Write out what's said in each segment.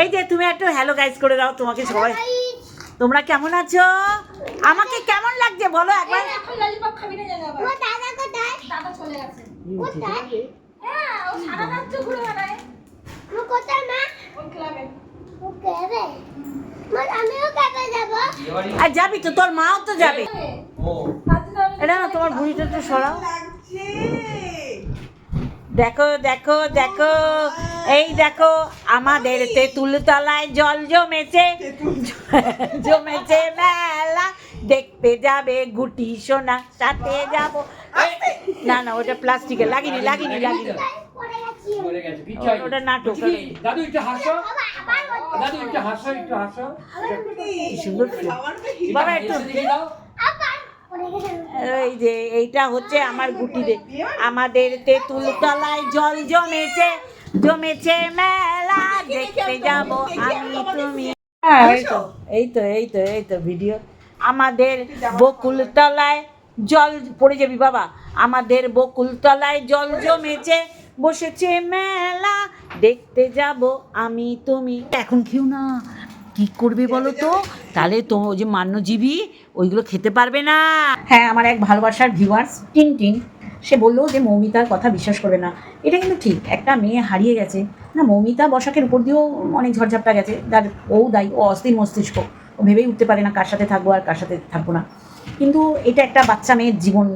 এই যে তুমি একটু হ্যালো গাইজ করে দাও তোমাকে সবাই। তোমরা কেমন আছো? আমাকে কেমন লাগছে বলো একবার। এখন ললিপপ খাবি না জানো আবার? ও দাদা কোথায়? দাদা চলে গেছে। কোথায় হ্যাঁ ও সারা রাত তো ঘুরে বেড়ায়। ও কোথায় মা? ওই ক্লাবে। ও কেবে মা আমিও কেবে যাব। আর যাবি তো তোর মাও তো যাবে। এটা না তোমার বুড়িটা একটু সরাও। দেখো দেখো দেখো। এই দেখো আমাদের তেঁতুল তলায় জল জমেছে। জমেছে মেলা। দেখতে যাবে গুটি সোনা সাথে যাব। না না ওটা প্লাস্টিকের লাগিনি লাগিনি লাগিনি। পড়ে গেছি পড়ে গেছে, কিচ্ছু হয়নি। ওটা নাটক। বলছি দাদু একটু হাসো। বাবা আবার হচ্ছে দাদু একটু হাসো একটু হাসো। সুন্দর বাবা একটু এসে দেখি দাও আবার পড়ে গেছে এই যে এইটা হচ্ছে আমার গুটিদের আমাদের তেঁতুল তলায় জল জমেছে জমেছে মেলা। দেখতে যাব আমি তুমি। হ্যাঁ, এই তো এই তো এই তো ভিডিও। আমাদের বকুল তলায় জল পড়ে যাবি বাবা। আমাদের বকুলতলায় জল জমেছে বসেছে মেলা। দেখতে যাব আমি তুমি। এখন খেও না। কি করবে বলো তো? তাহলে তো যে মান্যজীবী ওইগুলো খেতে পারবে না। হ্যাঁ আমার এক ভালোবাসার ভিউয়ার্স টিন টিন সে বলল যে মৌমিতার কথা বিশ্বাস করবে না। এটা কিন্তু ঠিক, একটা মেয়ে হারিয়ে গেছে। না, মৌমিতা বসাকের উপর দিয়েও অনেক ঝড়ঝাপটা গেছে। তার ও দায়ী, ও অস্থির মস্তিষ্ক। ও ভেবেই উঠতে পারে না কার সাথে থাকব আর কার সাথে থাকব না। কিন্তু এটা একটা বাচ্চা মেয়ের জীবন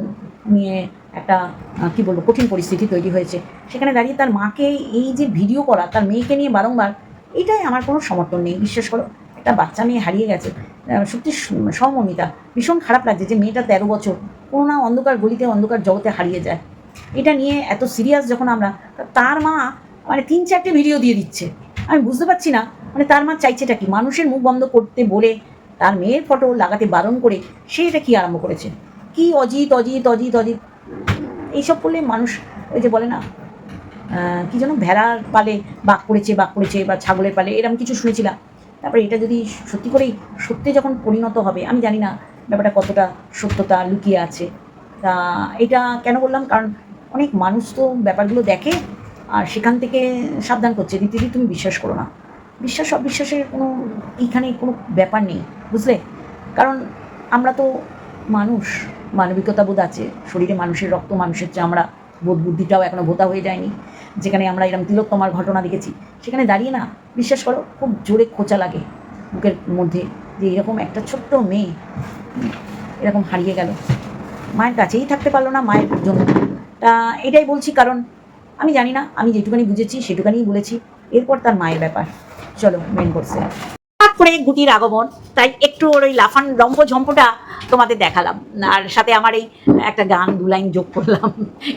নিয়ে একটা কি বলব, কঠিন পরিস্থিতি তৈরি হয়েছে। সেখানে দাঁড়িয়ে তার মাকে এই যে ভিডিও করা, তার মেয়েকে নিয়ে বারংবার এটাই আমার কোনো সমর্থন নেই। বিশ্বাস করো, একটা বাচ্চা মেয়ে হারিয়ে গেছে। সত্যি স- সহমর্মিতা। ভীষণ খারাপ লাগছে যে মেয়েটা তেরো বছর কোনো না অন্ধকার গলিতে, অন্ধকার জগতে হারিয়ে যায়। এটা নিয়ে এত সিরিয়াস যখন আমরা, তার মা মানে তিন চারটে ভিডিও দিয়ে দিচ্ছে। আমি বুঝতে পারছি না মানে তার মা চাইছেটা কি? মানুষের মুখ বন্ধ করতে বলে তার মেয়ের ফটো লাগাতে বারণ করে সে এটা কি আরম্ভ করেছে? কি অজিত অজিত অজিত অজিত? এইসব করলে মানুষ ওই যে বলে না কি যেন ভেড়ার পালে বাঘ পড়েছে বাঘ পড়েছে বা ছাগলের পালে এরকম কিছু শুনেছিলাম। তারপরে এটা যদি সত্যি করেই সত্যি যখন পরিণত হবে, আমি জানি না ব্যাপারটা কতটা সত্যতা লুকিয়ে আছে। তা এটা কেন বললাম? কারণ অনেক মানুষ তো ব্যাপারগুলো দেখে আর সেখান থেকে সাবধান করছে। রীতিটি তুমি বিশ্বাস করো না। বিশ্বাস, অবিশ্বাসের কোনো এইখানে কোনো ব্যাপার নেই, বুঝলে? কারণ আমরা তো মানুষ মানবিকতা বোধ আছে। শরীরে মানুষের রক্ত, মানুষের চামড়া, বোধ বুদ্ধিটাও এখনও ভোতা হয়ে যায়নি। যেখানে আমরা এরকম তিলোত্তমার ঘটনা দেখেছি, সেখানে দাঁড়িয়ে না, বিশ্বাস করো, খুব জোরে খোঁচা লাগে বুকের মধ্যে যে এরকম একটা ছোট্ট মেয়ে এরকম হারিয়ে গেল। মায়ের কাছেই থাকতে পারল না মায়ের জন্য। তা এটাই বলছি কারণ আমি জানি না, আমি যেটুখানি বুঝেছি সেটুখানিই বলেছি, এরপর তার মায়ের ব্যাপার। চলো মেন করছে হঠাৎ গুটির আগমন, তাই একটু ওই লাফান লম্ব ঝম্পটা তোমাদের দেখালাম। আর সাথে আমার এই একটা গান দু লাইন যোগ করলাম।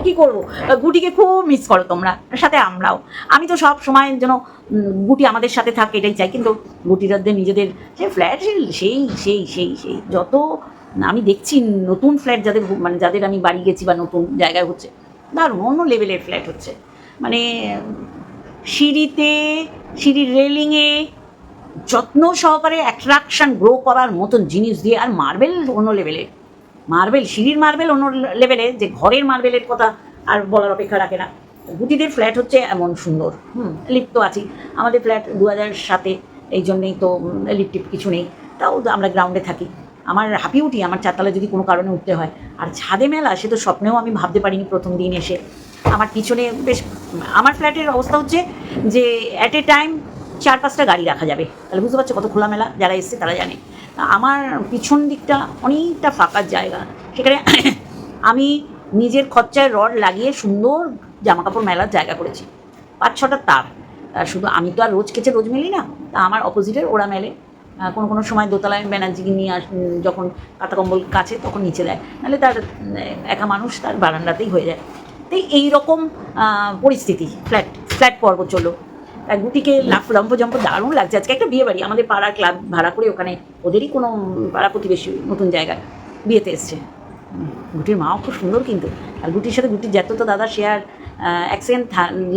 কি করব? গুটিকে খুব মিস করো তোমরা। সাথে আমরাও। আমি তো সব সময় যেন গুটি আমাদের সাথে থাকে, এটাই চাই। কিন্তু গুটিরাদের নিজেদের যে ফ্ল্যাট সেই সেই সেই সেই। যত আমি দেখছি নতুন ফ্ল্যাট যাদের মানে যাদের আমি বাড়ি গেছি বা নতুন জায়গায় হচ্ছে, দারুণ অন্য লেভেলের ফ্ল্যাট হচ্ছে। মানে সিঁড়িতে, সিঁড়ির রেলিংয়ে যত্ন সহকারে অ্যাট্রাকশন গ্রো করার মতন জিনিস দিয়ে, আর মার্বেল অন্য লেভেলের মার্বেল সিঁড়ির মার্বেল অন্য লেভেলে যে ঘরের মার্বেলের কথা আর বলার অপেক্ষা রাখে না। গুটিদের ফ্ল্যাট হচ্ছে এমন সুন্দর, হুম লিফট তো আছি আমাদের ফ্ল্যাট দু হাজার সাতে, এই জন্যেই তো লিফট টিপ কিছু নেই। তাও আমরা গ্রাউন্ডে থাকি। আমার হাঁপিয়ে উঠি, আমার চারতলা যদি কোনো কারণে উঠতে হয়। আর ছাদে মেলা, সে তো স্বপ্নেও আমি ভাবতে পারিনি প্রথম দিন এসে। আমার পিছনে বেশ, আমার ফ্ল্যাটের অবস্থা হচ্ছে যে অ্যাট এ টাইম চার পাঁচটা গাড়ি রাখা যাবে। তাহলে বুঝতে পারছ কত খোলামেলা যারা এসছে তারা জানে। আমার পিছন দিকটা অনেকটা ফাঁকার জায়গা। সেখানে আমি নিজের খরচায় রড লাগিয়ে সুন্দর জামা কাপড় মেলার জায়গা করেছি। পাঁচ ছটা তার। শুধু আমি তো আর রোজ কেচে রোজ মেলি না, তা আমার অপোজিটের ওরা মেলে। কোনো কোনো সময় দোতলায় ব্যানার্জিকে নিয়ে আস, যখন কাঁথা কম্বল কাছে তখন নিচে দেয়। নাহলে তার একা মানুষ তার বারান্দাতেই হয়ে যায়। তো এইরকম পরিস্থিতি। ফ্ল্যাট ফ্ল্যাট পর্ব চলো গুটিকে লাফ জম্প দারুণ লাগছে। আজকে একটা বিয়ে বাড়ি আমাদের পাড়ার ক্লাব ভাড়া করে ওখানে ওদেরই কোনো পাড়া প্রতিবেশী নতুন জায়গায় বিয়েতে এসছে। গুটির মাও খুব সুন্দর কিন্তু। আর গুটির সাথে গুটির জ্যাত তো দাদা সে আর এক সেকেন্ড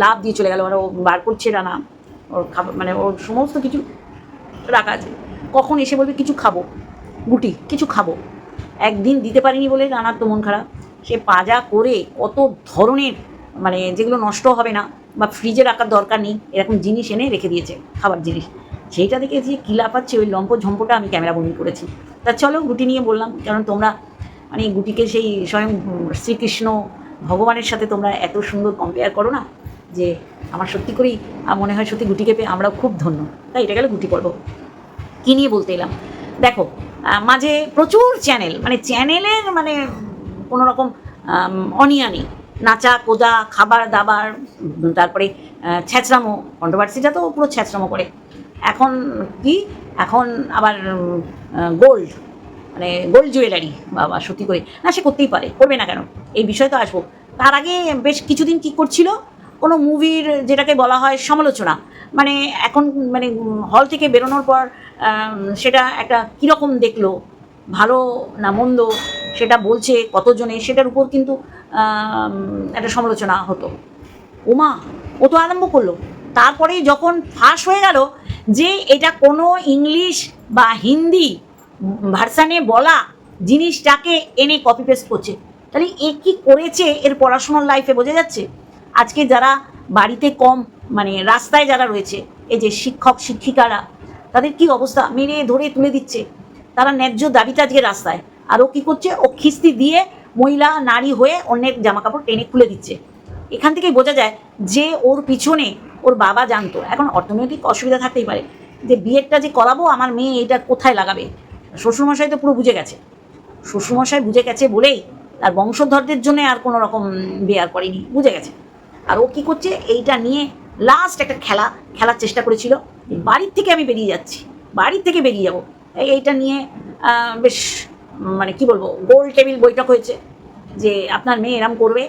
লাভ দিয়ে চলে গেল। মানে ও বার করছে না ওর খাবার মানে ওর সমস্ত কিছু রাখা আছে। কখন এসে বলবে কিছু খাব গুটি কিছু খাব। একদিন দিতে পারিনি বলে রানার তো মন খারাপ। সে পাজা করে কত ধরনের মানে যেগুলো নষ্ট হবে না বা ফ্রিজে রাখার দরকার নেই, এরকম জিনিস এনে রেখে দিয়েছে খাবার জিনিস। সেইটা দেখে যে কী লাফাচ্ছে ওই লম্প ঝম্পটা আমি ক্যামেরা বন্দি করেছি। তা চলো গুটি নিয়ে বললাম, কারণ তোমরা মানে গুটিকে সেই স্বয়ং শ্রীকৃষ্ণ ভগবানের সাথে তোমরা এত সুন্দর কম্পেয়ার করো না, যে আমার সত্যি করেই মনে হয় সত্যি গুটিকে পেয়ে আমরাও খুব ধন্য। তাই এটা গেলে গুটি পর্ব। কী নিয়ে বলতে এলাম? দেখো মাঝে প্রচুর চ্যানেল মানে চ্যানেলের মানে কোনো রকম অনিয়া নেই। নাচা কোদা খাবার, দাবার, তারপরে ছ্যাঁচড়ামো কন্ট্রোভার্সিটা তো পুরো ছ্যাঁচড়ামো করে। এখন কি? এখন আবার গোল্ড মানে গোল্ড জুয়েলারি বাবা, সত্যি করে। না, সে করতেই পারে, করবে না কেন? এই বিষয়ে তো আসব। তার আগে বেশ কিছুদিন কি করছিল? কোনো মুভির যেটাকে বলা হয় সমালোচনা। মানে এখন মানে হল থেকে বেরোনোর পর সেটা একটা কীরকম দেখল? ভালো না মন্দ? সেটা বলছে কতজনে? সেটার উপর কিন্তু একটা সমালোচনা হতো। ওমা, ও তো আরম্ভ করল। তারপরে যখন ফাঁস হয়ে গেল যে এটা কোনো ইংলিশ বা হিন্দি ভার্সানে বলা জিনিসটাকে এনে কপি পেস্ট করছে। তাহলে এ কি করেছে? এর পড়াশোনার লাইফে বোঝা যাচ্ছে? আজকে যারা বাড়িতে কম মানে রাস্তায় যারা রয়েছে, এই যে শিক্ষক, শিক্ষিকারা, তাদের কি অবস্থা? মেরে ধরে তুলে দিচ্ছে। তারা ন্যায্য দাবিটা আজকে রাস্তায়। আর ও কী করছে? ও খিস্তি দিয়ে মহিলা, নারী হয়ে অন্যের জামা কাপড় টেনে খুলে দিচ্ছে। এখান থেকেই বোঝা যায় যে ওর পিছনে ওর বাবা জানতো। এখন অর্থনৈতিক অসুবিধা থাকতেই পারে। যে বিয়েরটা যে করাবো, আমার মেয়ে এটা কোথায় লাগাবে? শ্বশুরমশাই তো পুরো বুঝে গেছে। শ্বশুরমশাই বুঝে গেছে বলেই তার বংশধরদের জন্য আর কোনো রকম বেয়ার করেনি, বুঝে গেছে। আর ও কী করছে? এইটা নিয়ে লাস্ট একটা খেলা, খেলার চেষ্টা করেছিল বাড়ির থেকে আমি বেরিয়ে যাচ্ছি, বাড়ির থেকে বেরিয়ে যাব। এইটা নিয়ে বেশ মানে কি বলব, গোল টেবিল বৈঠক হয়েছে যে আপনার মেয়ে এরম করবে,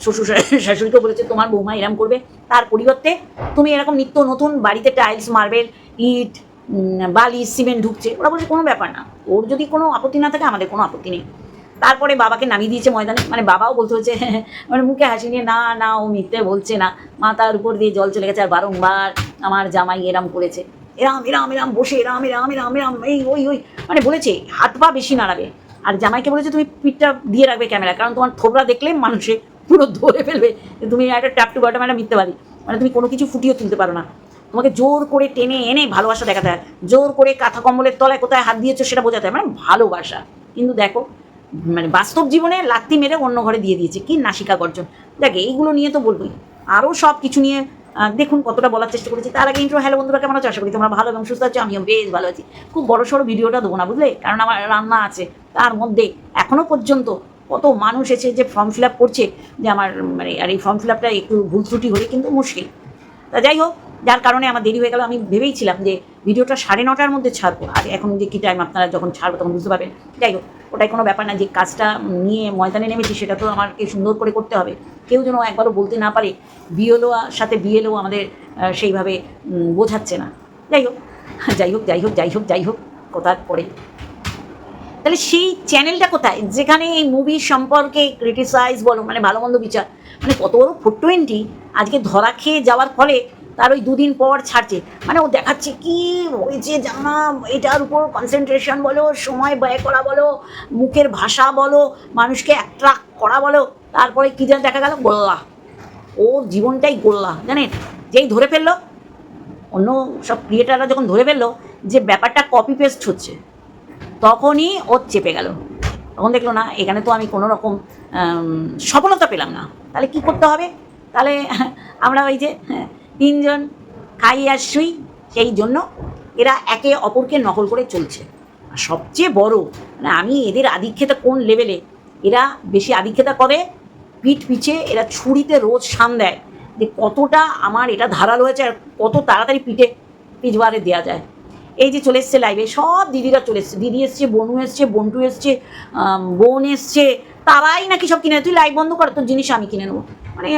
শ্বশুর শা- শাশুড়িকেও বলেছে তোমার বৌমা এরম করবে, তার পরিবর্তে তুমি এরকম নিত্য নতুন বাড়িতে টাইলস মার্বেল ইট বালি সিমেন্ট ঢুকছে, ওরা বলছে কোনো ব্যাপার না, ওর যদি কোনো আপত্তি না থাকে আমাদের কোনো আপত্তি নেই। তারপরে বাবাকে নামিয়ে দিয়েছে ময়দানে মানে বাবাও বলতে হচ্ছে মানে মুখে হাসি নিয়ে, না না, ও মিথ্যে বলছে না, মাথার উপর দিয়ে জল চলে গেছে আর বারংবার আমার জামাই এরম করেছে। এরাম এরাম এরাম বসে, এরাম এরাম এরাম এরাম, এই, ওই ওই। মানে বলেছে, হাত পা বেশি নাড়াবে। আর জামাইকে বলেছে, তুমি পিঠটা দিয়ে রাখবে ক্যামেরা কারণ তোমার থোবরা দেখলে মানুষে পুরো ধরে ফেলবে। তুমি একটা ট্যাপ টু বটম, একটা পারি মানে তুমি কোনো কিছু ফুটিয়ে তুলতে পারো না। তোমাকে জোর করে টেনে এনে ভালোবাসা দেখাতে হয়। জোর করে কাঁথা কম্বলের তলায় কোথায় হাত দিয়েছ সেটা বোঝাতে হয়। মানে ভালোবাসা। কিন্তু দেখো মানে বাস্তব জীবনে লাত্তি মেরে অন্য ঘরে দিয়ে দিয়েছে। কি নাসিকা গর্জন। দেখ, এইগুলো নিয়ে তো বলবোই। আরও সব কিছু নিয়ে দেখুন কতটা বলার চেষ্টা করেছি। তার আগে ইন্ট্রো হ্যালো বন্ধুরা, কেমন আছো? আশা করি তোমরা ভালো এবং সুস্থ আছো। আমিও বেশ ভালো আছি। খুব বড় সড়ো ভিডিওটা দেবো না, বুঝলে? কারণ আমার রান্না আছে। তার মধ্যে এখনও পর্যন্ত কত মানুষ এসে যে ফর্ম ফিল আপ করছে, যে আমার মানে আর এই ফর্ম ফিল একটু ভুল ত্রুটি হলে কিন্তু মুশকিল। তা যাই হোক যার কারণে আমার দেরি হয়ে গেল, আমি ভেবেইছিলাম যে ভিডিওটা সাড়ে নটার মধ্যে ছাড়বো। আর এখন যে কী টাইম আপনারা যখন ছাড়বো তখন বুঝতে পারবেন। যাই হোক, ওটাই কোনো ব্যাপার না, যে কাজটা নিয়ে ময়দানে নেমেছি সেটা তো আমাকে সুন্দর করে করতে হবে। কেউ যেন একবারও বলতে না পারে বিএলও সাথে বিএলও আমাদের সেইভাবে বোঝাচ্ছে না। যাই হোক যাই হোক যাই হোক যাই হোক যাই হোক, কথার পরে তাহলে সেই চ্যানেলটা কোথায়? যেখানে এই মুভি সম্পর্কে ক্রিটিসাইজ বলো মানে ভালো মন্দ বিচার। মানে কত বড় ফোর টোয়েন্টি আজকে ধরা খেয়ে যাওয়ার ফলে তার ওই দুদিন পর ছাড়ছে। মানে ও দেখাচ্ছে কি হয়েছে জানা এটার উপর কনসেন্ট্রেশন বলো, সময় ব্যয় করা বলো, মুখের ভাষা বলো, মানুষকে অ্যাট্রাক্ট করা বলো, তারপরে কী যেন দেখা গেল, গোল্লা। ওর জীবনটাই গোল্লা, জানেন? যেই ধরে ফেলল, অন্য সব ক্রিয়েটাররা যখন ধরে ফেলল, যে ব্যাপারটা কপি পেস্ট হচ্ছে, তখনই ও চেপে গেল। তখন দেখল, না, এখানে তো আমি কোনো রকম সফলতা পেলাম না। তাহলে কি করতে হবে? তাহলে আমরা ওই যে তিনজন খাই আর শুই, সেই জন্য এরা একে অপরকে নকল করে চলছে। আর সবচেয়ে বড় মানে আমি এদের আধিক্যতা কোন লেভেলে এরা বেশি আধিক্যতা করে পিঠ পিছে এরা ছুরিতে রোজ সান দেয়। যে কতটা আমার এটা ধারালো হয়েছে আর কত তাড়াতাড়ি পিঠে পিছবারে দেওয়া যায়। এই যে চলে এসছে লাইভে সব দিদিরা চলে এসছে। দিদি এসছে, বনু এসছে, বন্টু এসছে বোন এসছে, তারাই নাকি সব কিনে তুই লাইভ বন্ধ কর, তোর জিনিস আমি কিনে নেব। মানে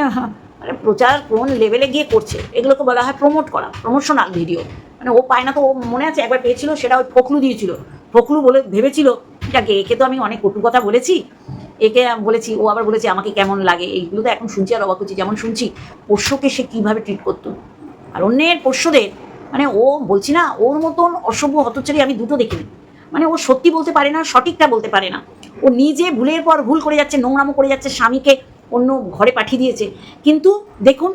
মানে প্রচার কোন লেভেলে গিয়ে করছে, এগুলোকে বলা হয় প্রমোট করা প্রমোশনাল ভিডিও মানে ও পায় না তো, ও মনে আছে একবার পেয়েছিল, সেটা ওই ফখলু দিয়েছিল। ফখলু বলে ভেবেছিল, যাকে, একে তো আমি অনেক কটু কথা বলেছি, একে বলেছি, ও আবার বলেছে আমাকে কেমন লাগে, এইগুলো তো এখন শুনছি আর অবাক হচ্ছি, যেমন শুনছি, পোষ্যকে সে কীভাবে ট্রিট করতো? আর অন্যের পোষ্যদের মানে ও বলছি না, ওর মতন অসভ্য হতচারী আমি দুটো দেখিনি। মানে ও সত্যি বলতে পারে না, সঠিকটা বলতে পারে না। ও নিজে ভুলের পর ভুল করে যাচ্ছে, নোংরামো করে যাচ্ছে স্বামীকে অন্য ঘরে পাঠিয়ে দিয়েছে। কিন্তু দেখুন,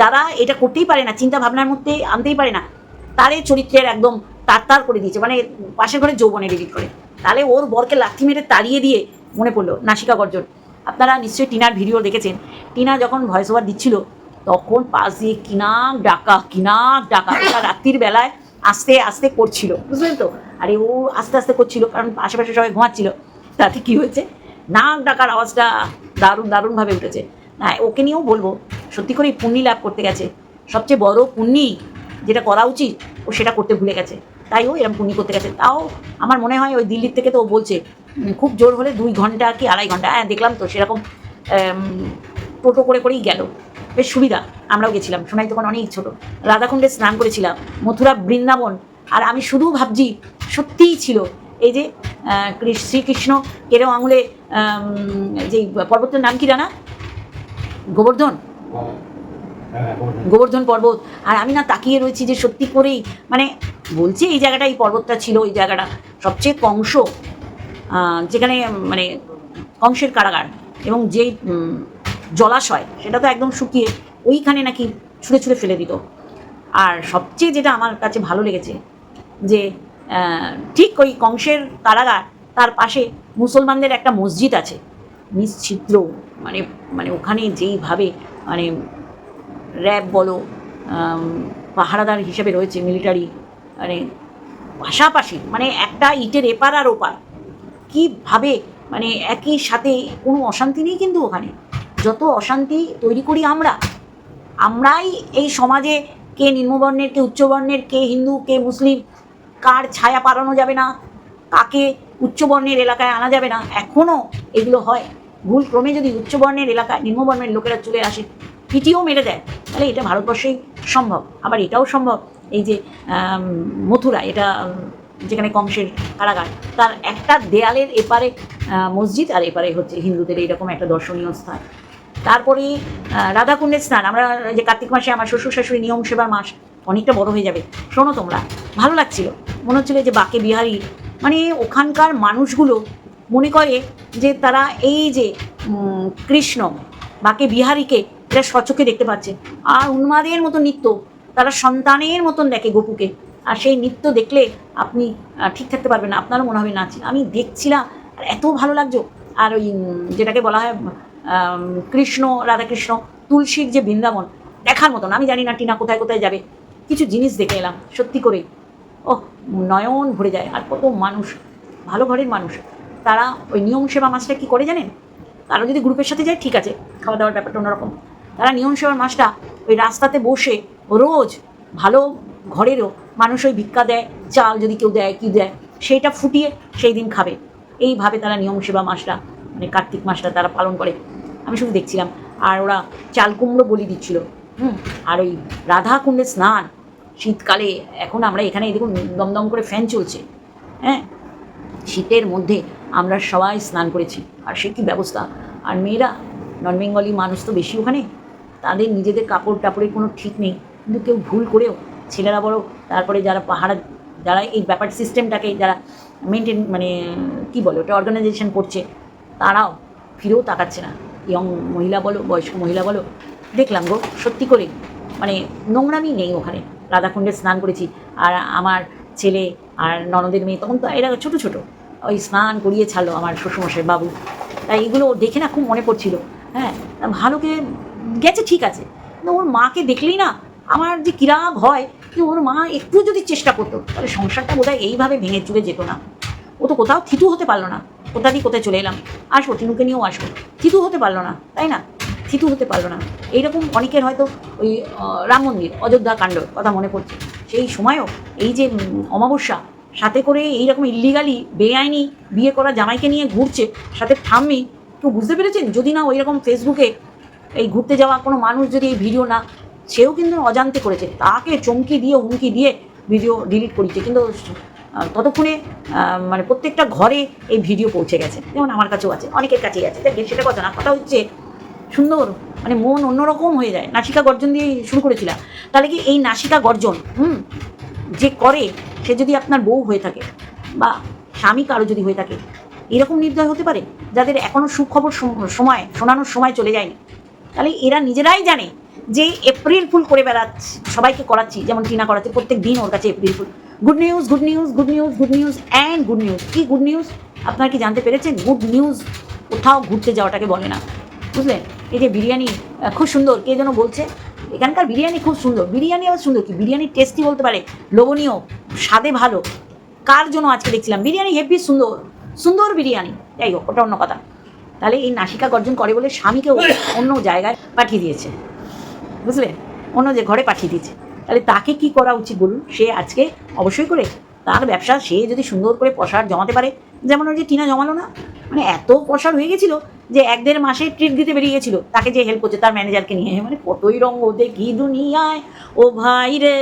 যারা এটা করতেই পারে না চিন্তা ভাবনার মধ্যে আনতেই পারে না, তারে চরিত্রের একদম তার করে দিয়েছে। মানে পাশের ঘরে যৌবনে ডিলিট করে। তাহলে ওর বরকে লাথি মেরে তাড়িয়ে দিয়ে মনে পড়ল, নাসিকা গর্জন। আপনারা নিশ্চয়ই টিনার ভিডিও দেখেছেন। টিনা যখন ভয়েস ওভার দিচ্ছিল, তখন পাশ দিয়ে কিনাক ডাকা কিনাক ডাকা রাত্রির বেলায় আস্তে আস্তে করছিল, বুঝলেন তো? আরে ও আস্তে আস্তে করছিল, কারণ আশেপাশে সবাই ঘুমাচ্ছিল। তাতে কি হয়েছে? নাক ডাকার আওয়াজটা দারুণ, দারুণভাবে উঠেছে। না, ওকে নিয়েও বলব, সত্যি করেই পুণ্যি লাভ করতে গেছে। সবচেয়ে বড় পুণ্যি যেটা করা উচিত, ও সেটা করতে ভুলে গেছে। তাই ও এরকম পুণ্যি করতে গেছে। তাও আমার মনে হয় ওই দিল্লির থেকে তো ও বলছে খুব জোর হলে দুই ঘণ্টা কি আড়াই ঘণ্টা হ্যাঁ দেখলাম তো সেরকম টোটো করে করেই গেল। বেশ সুবিধা, আমরাও গেছিলাম, সোনাই তখন অনেক ছোট। রাধাকুণ্ডে স্নান করেছিলাম, মথুরা বৃন্দাবন, আর আমি শুধু ভাবছি, সত্যিই ছিল এই যে শ্রীকৃষ্ণ কেরো আঙুলে যে পর্বতের নাম কি জানা? গোবর্ধন? গোবর্ধন পর্বত। আর আমি না তাকিয়ে রয়েছি যে সত্যি করেই মানে বলছি এই জায়গাটা, এই পর্বতটা ছিল, এই জায়গাটা সবচেয়ে কংস যেখানে মানে কংসের কারাগার এবং যেই জলাশয়, সেটা তো একদম শুকিয়ে ওইখানে নাকি ছুঁড়ে ছুঁড়ে ফেলে দিত। আর সবচেয়ে যেটা আমার কাছে ভালো লেগেছে যে ঠিক ওই কংসের কারাগার, তার পাশে মুসলমানদের একটা মসজিদ আছে, নিশ্চিত্র মানে মানে ওখানে যেইভাবে মানে র্যাব বলো পাহারাদার হিসেবে রয়েছে মিলিটারি মানে পাশাপাশি মানে একটা ইটের এপার আর ওপার, কীভাবে মানে একই সাথে কোনো অশান্তি নেই কিন্তু ওখানে। যত অশান্তি তৈরি করি আমরা, আমরাই এই সমাজে কে নিম্নবর্ণের, কে উচ্চবর্ণের, কে হিন্দু, কে মুসলিম কার ছায়া পালানো যাবে না? কাকে উচ্চবর্ণের এলাকায় আনা যাবে না? এখনও এগুলো হয়। ভুল ক্রমে যদি উচ্চবর্ণের এলাকায় নিম্নবর্ণের লোকেরা চলে আসে, পিটিও মেরে দেয়। তাহলে এটা ভারতবর্ষেই সম্ভব। আবার এটাও সম্ভব এই যে মথুরা, এটা যেখানে কংসের কারাগার, তার একটা দেয়ালের এপারে মসজিদ আর এপারে হচ্ছে হিন্দুদের এইরকম একটা দর্শনীয় স্থান। তারপরে রাধাকুণ্ডের স্নান। আমরা যে কার্তিক মাসে আমার শ্বশুর শাশুড়ি নিয়ম সেবার মাস অনেকটা বড় হয়ে যাবে। শোনো তোমরা, ভালো লাগছিল। মনে হচ্ছিল যে বাকে বিহারি। মানে ওখানকার মানুষগুলো মনে করে যে তারা এই যে কৃষ্ণ, বাকে বিহারীকে এটা স্বচক্ষে দেখতে পাচ্ছে। আর উন্মাদের মতো নৃত্য, তারা সন্তানের মতন দেখে গপুকে। আর সেই নৃত্য দেখলে আপনি ঠিক থাকতে পারবেন আপনারও মনে হবে নাচ আমি দেখছিলাম, আর এত ভালো লাগছো। আর ওই যেটাকে বলা হয় কৃষ্ণ, রাধাকৃষ্ণ, তুলসীর যে বৃন্দাবন, দেখার মতন। আমি জানি না টিনা কোথায় কোথায় যাবে। কিছু জিনিস দেখে এলাম, সত্যি করেই। ও নয়ন ভরে যায়, আর কত মানুষ, ভালো ঘরের মানুষ। তারা ওই নিয়ম সেবা মাছটা কি করে জানেন? কারও যদি গ্রুপের সাথে যায় ঠিক আছে, খাওয়া দাওয়ার ব্যাপারটা অন্যরকম। তারা নিয়ম সেবার মাছটা ওই রাস্তাতে বসে রোজ ভালো ঘরেরও মানুষ ওই ভিক্ষা দেয়, চাল যদি কেউ দেয়, কি দেয়, সেইটা ফুটিয়ে সেই দিন খাবে। এইভাবে তারা নিয়ম সেবা মাসটা মানে কার্তিক মাসটা তারা পালন করে। আমি শুধু দেখছিলাম। আর ওরা চাল কুমড়ো বলি দিচ্ছিল। হুম, আর ওই রাধা কুণ্ডে স্নান শীতকালে এখন আমরা এখানে দেখুন দমদম করে ফ্যান চলছে। হ্যাঁ? শীতের মধ্যে আমরা সবাই স্নান করেছি। আর সে কী ব্যবস্থা? আর মেয়েরা নন বেঙ্গলি মানুষ তো বেশি ওখানে। তাদের নিজেদের কাপড় টাপড়ের কোনো ঠিক নেই। কিন্তু কেউ ভুল করেও ছেলেরা বড় তারপরে যারা পাহাড়া, যারা এই ব্যাপার সিস্টেমটাকে যারা মেনটেন মানে কি বলে ওটা অর্গানাইজেশন করছে, তারাও ফিরেও তাকাচ্ছে না। ইয়ং মহিলা বলো, বয়স্ক মহিলা বলো, দেখলাম গো, সত্যি করে। মানে নোংরামি নেই ওখানে। রাধাকুণ্ডে স্নান করেছি। আর আমার ছেলে আর ননদের মেয়ে তখন তো এরা ছোটো ছোটো। ওই স্নান করিয়ে ছাড়লো আমার শ্বশুরমশাই, বাবু। তাই এগুলো দেখে না খুব মনে পড়ছিল। হ্যাঁ ভালোকে গেছে ঠিক আছে। কিন্তু ওর মাকে দেখলেই না আমার যে কিরাগ হয় যে ওর মা একটু যদি চেষ্টা করতো, তাহলে সংসারটা বোধহয় এইভাবে ভেঙে চুরে যেত না। ও তো কোথাও থিতু হতে পারল না। কোথা দিয়ে কোথায় চলে এলাম? আসব, টিনুকে নিয়েও আসব। থিতু হতে পারল না, তাই না? থিতু হতে পারল না। এইরকম অনেকের হয়তো ওই রাম মন্দির, অযোধ্যা কাণ্ড কথা মনে পড়ছে। সেই সময়ও এই যে অমাবস্যা, সাথে করে এইরকম ইল্লিগালি বেআইনি বিয়ে করা জামাইকে নিয়ে ঘুরছে, সাথে ঠাম্মি কেউ বুঝতে পেরেছেন? যদি না ওই রকম ফেসবুকে এই ঘুরতে যাওয়া কোনো মানুষ যদি এই ভিডিও না, সেও কিন্তু অজান্তে করেছে। তাকে চমকি দিয়ে, হুমকি দিয়ে ভিডিও ডিলিট করেছে। কিন্তু ততক্ষণে মানে প্রত্যেকটা ঘরে এই ভিডিও পৌঁছে গেছে। যেমন আমার কাছেও আছে, অনেকের কাছেই আছে। সেটা কথা না। কথা হচ্ছে সুন্দর মানে মন অন্যরকম হয়ে যায়। নাসিকা গর্জন দিয়ে শুরু করেছিলাম তাহলে কি এই নাসিকা গর্জন, হুম, যে করে, সে যদি আপনার বউ হয়ে থাকে বা স্বামী কারও যদি হয়ে থাকে, এরকম নির্দয় হতে পারে? যাদের এখনও সুখবর সময়, শোনানোর সময় চলে যায়নি। তাহলে এরা নিজেরাই জানে যে এপ্রিল ফুল করে বেড়াচ্ছি, সবাইকে করাচ্ছি, যেমন টিনা করাচ্ছে, প্রত্যেক দিন ওর কাছে April fool. Good news good news good news good news and good news কি গুড নিউজ আপনারা কি জানতে পেরেছেন? গুড নিউজ কোথাও ঘুরতে যাওয়াটাকে বলে না। বুঝলেন এই যে বিরিয়ানি খুব সুন্দর। কে যেন বলছে, এখানকার বিরিয়ানি খুব সুন্দর। বিরিয়ানি আবার সুন্দর কি? বিরিয়ানি টেস্টি বলতে পারে, লোভনীয়, স্বাদে ভালো। কার জন্য আজকে দেখছিলাম? বিরিয়ানি হেভি সুন্দর সুন্দর বিরিয়ানি। যাই হোক, ওটা অন্য কথা। তাহলে এই নাসিকা গর্জন করে বলে স্বামীকেও অন্য জায়গায় পাঠিয়ে দিয়েছে। বুঝলে? অন্য যে ঘরে পাঠিয়ে দিয়েছে। তাহলে তাকে কি করা উচিত বলুন? সে আজকে অবশ্যই করে তার ব্যবসা সে যদি সুন্দর করে পশার জমাতে পারে, যেমন ওই যে টিনা জমালো না? মানে এত পশার হয়ে গেছিল যে এক দেড় মাসে ট্রিট দিতে বেরিয়ে গেছিল, তাকে যে হেল্প করছে তার ম্যানেজারকে নিয়ে। মানে কতই রঙ্গ দেখি দুনিয়ায়, ও ভাই রে,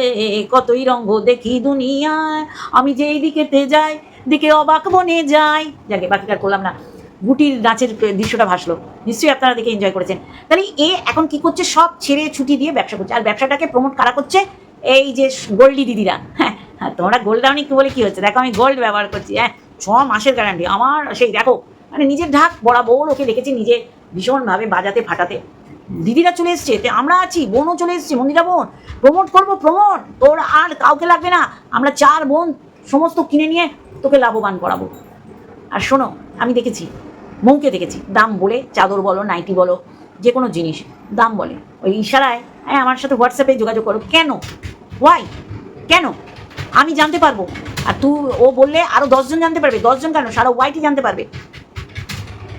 কতই রঙ্গ দেখি দুনিয়ায়। আমি যে এই দিকেতে যাই, দিকে অবাক বনে যাই। যাকে আর করলাম না। গুটির নাচের দৃশ্যটা ভাসলো। নিশ্চয়ই আপনারা দেখে এনজয় করেছেন। তাহলে এ এখন কি করছে? সব ছেড়ে ছুটি দিয়ে ব্যবসা করছে। আর ব্যবসাটাকে প্রমোট কারা করছে? এই যে গোল্ডি দিদিরা হ্যাঁ হ্যাঁ, তোমরা গোল্ড দাওনি বলে কি হচ্ছে? দেখো আমি গোল্ড ব্যবহার করছি হ্যাঁ ছ মাসের গ্যারান্টি আমার সেই দেখো মানে নিজের ঢাক বরাবর ওকে দেখেছি নিজে ভীষণভাবে বাজাতে ফাটাতে। দিদিরা চলে এসছে তে আমরা আছি বোনও চলে এসছে মন্দিরা বোন প্রমোট করব প্রমোট তোর আর কাউকে লাগবে না আমরা চার বোন সমস্ত কিনে নিয়ে তোকে লাভবান করাবো। আর শোনো আমি দেখেছি মৌকে দেখেছি দাম বলে চাদর বলো নাইটি বলো যে কোনো জিনিস দাম বলে। ওই ইশারায় হ্যাঁ আমার সাথে হোয়াটসঅ্যাপে যোগাযোগ করো। কেন? ওয়াই কেন? আমি জানতে পারব। আর তু, ও বললে আরও দশজন জানতে পারবে। দশজন কেন? সারা ওয়াইটি জানতে পারবে।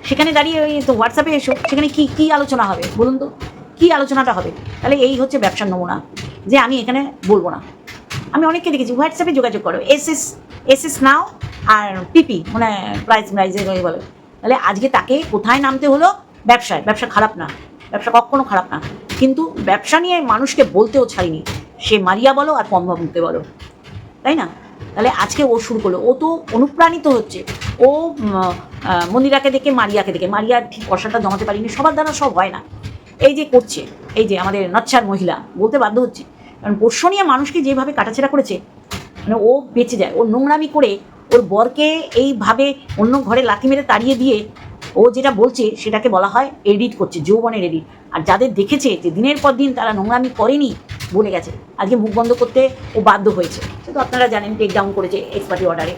সেখানে দাঁড়িয়ে ওই তো হোয়াটসঅ্যাপে এসো। সেখানে কি কি আলোচনা হবে? বলুন তো। কি আলোচনাটা হবে? তাহলে এই হচ্ছে ব্যবসার নমুনা, যে আমি এখানে বলব না। আমি অনেককে দেখেছি। হোয়াটসঅ্যাপে যোগাযোগ করো। এস এস এস এস নাও আর পিপি মানে প্রাইজে বলে। তাহলে আজকে তাকে কোথায় নামতে হলো? ব্যবসায়। ব্যবসা খারাপ না। ব্যবসা কখনো খারাপ না। কিন্তু ব্যবসা নিয়ে মানুষকে বলতেও ছাড়িনি। সে মারিয়া বলো আর পম্বা মুখতে বলো। তাই না? তাহলে আজকে ও শুরু করল। ও তো অনুপ্রাণিত হচ্ছে। ও মন্দিরাকে দেখে মারিয়াকে দেখে। মারিয়া ঠিক পয়সাটা জমাতে পারিনি। সবার দ্বারা সব হয় না। এই যে করছে, এই যে আমাদের নচ্ছার মহিলা, বলতে বাধ্য হচ্ছে। কারণ পোষ্য নিয়ে মানুষকে যেভাবে কাটাছেড়া করেছে মানে ও বেঁচে যায়। ও নোংরামি করে ওর বরকে এইভাবে অন্য ঘরে লাথি মেরে তাড়িয়ে দিয়ে ও যেটা বলছে সেটাকে বলা হয় এডিট করছে, যৌবনের এডিট আর যাদের দেখেছে যে দিনের পর দিন তারা নোংরামি করেনি বলে গেছে, আজকে মুখ বন্ধ করতে ও বাধ্য হয়েছে। সে তো আপনারা জানেন টেক ডাউন করেছে এক্সপার্টি অর্ডারে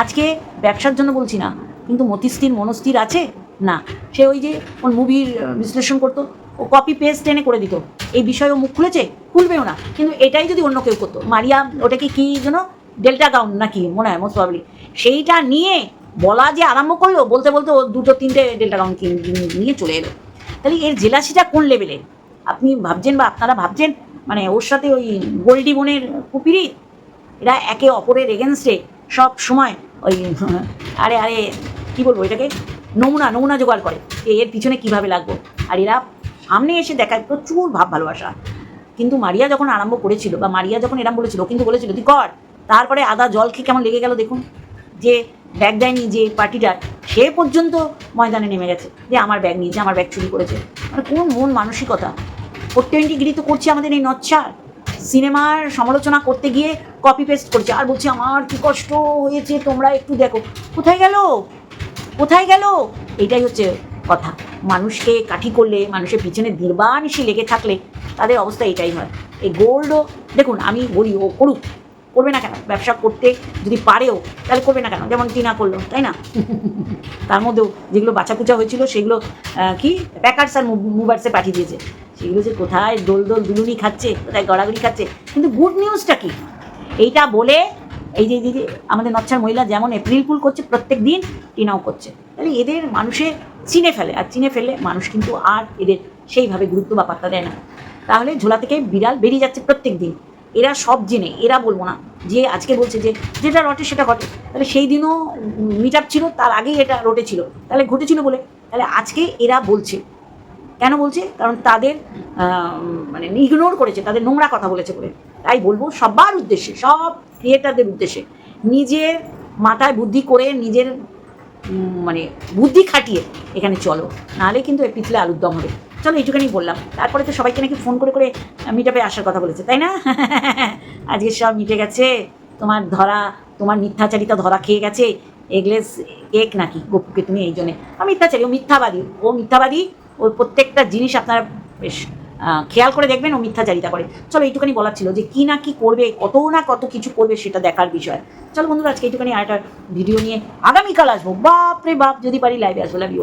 আজকে ব্যবসার জন্য বলছি না, কিন্তু মতিস্থির মনস্থির আছে? না। সে ওই যে ওর মুভির বিশ্লেষণ করতো, ও কপি পেস্ট টেনে করে দিত। এই বিষয়ে ও মুখ খুলেছে? খুলবেও না। কিন্তু এটাই যদি অন্য কেউ করতো, মারিয়া ওটাকে কি যেন ডেল্টা গাউন নাকি, মনে হয় মোস্ট প্রবলি সেইটা নিয়ে বলা যে আরম্ভ করল, বলতে বলতে ও দুটো তিনটে ডেল্টা গাউন নিয়ে চলে এলো। তাহলে এর জেলাসিটা কোন লেভেলে আপনি ভাবছেন বা আপনারা ভাবছেন মানে ওর সাথে ওই গোল্ডি বোনের কুপিরি? এরা একে অপরের এগেনস্টে সব সময় ওই, আরে আরে, কি বলব এটাকে? নমুনা নমুনা জোগাড় করে যে এর পিছনে কীভাবে লাগবো। আর এরা সামনে এসে দেখায় প্রচুর ভাব ভালোবাসা। কিন্তু মারিয়া যখন আরম্ভ করেছিল, বা মারিয়া যখন এরম বলেছিল, কিন্তু বলেছিল, তুই কর। তারপরে আদা জল খেয়ে কেমন লেগে গেল দেখুন। যে ব্যাগ দেয়নি যে পার্টিটার সে পর্যন্ত ময়দানে নেমে গেছে। যে আমার ব্যাগ নিয়েছে, আমার ব্যাগ চুরি করেছে। মানে কোন মন মানসিকতা। প্রত্যেকটি তো করছে আমাদের এই নচ্ছার সিনেমার সমালোচনা করতে গিয়ে কপি পেস্ট করছে। আর বলছে, আমার কি কষ্ট হয়েছে, তোমরা একটু দেখো। কোথায় গেল? কোথায় গেল? এটাই হচ্ছে কথা। মানুষকে কাঠি করলে, মানুষের পিছনে দীর্বানিসি লেগে থাকলে, তাদের অবস্থা এটাই হয়। এই গোল্ডও দেখুন, আমি বলি, ও করুক। করবে না কেন? ব্যবসা করতে যদি পারেও তাহলে করবে না কেন? যেমন টিনা করল তাই না? তার মধ্যেও যেগুলো বাচ্চা কুচা হয়েছিল সেগুলো কি? প্যাকার্স আর মুভার্সে পাঠিয়ে দিয়েছে। সেগুলো যে কোথায় দোল দোল দুলুনি খাচ্ছে কোথায় গড়াগড়ি খাচ্ছে? কিন্তু গুড নিউজটা কি? এইটা বলে এই যে যে আমাদের নচ্ছার মহিলা যেমন এপ্রিল ফুল করছে প্রত্যেক দিন টিনাও করছে। তাহলে এদের মানুষে চিনে ফেলে আর চিনে ফেলে মানুষ কিন্তু আর এদের সেইভাবে গুরুত্ব বা পাত্তা দেয় না। তাহলে ঝোলা থেকে বিড়াল বেরিয়ে যাচ্ছে প্রত্যেক দিন। এরা সব জেনে, এরা বলব না। যে আজকে বলছে যে যেটা রটে সেটা ঘটে। তাহলে সেই দিনও মিট ছিল, তার আগেই এটা রটে ছিল। তাহলে ঘটেছিল বলে। তাহলে আজকে এরা বলছে। কেন বলছে? কারণ তাদের মানে ইগনোর করেছে, তাদের নোংরা কথা বলেছে বলে। তাই বলব সবার উদ্দেশ্যে, সব ক্রিয়েটারদের উদ্দেশ্যে নিজের মাথায় বুদ্ধি করে, নিজের মানে বুদ্ধি খাটিয়ে এখানে চলো। নাহলে কিন্তু পিছলে আলুর দম হবে। চলো এইটুখানি বললাম। তারপরে তো সবাইকে নাকি ফোন করে করে মিট আপে আসার কথা বলেছে, তাই না? আজকে সব মিটে গেছে। তোমার ধরা, তোমার মিথ্যাচারিতা ধরা খেয়ে গেছে। এগলেস কেক নাকি গপুকে তুমি এই জন্যে। ও মিথ্যাচারী, ও মিথ্যাবাদী ও মিথ্যাবাদী ওর প্রত্যেকটা জিনিস আপনার বেশ খেয়াল করে দেখবেন, ও মিথ্যাচারিতা করে। চলো এইটুখানি বলার ছিল যে কি না কি করবে, কত না কত কিছু করবে সেটা দেখার বিষয়। চলো বন্ধুরা, আজকে এইটুখানি আর একটা ভিডিও নিয়ে আগামীকাল আসব। বাপ রে বাপ, যদি পারি লাইভে আসব লাভ ইউ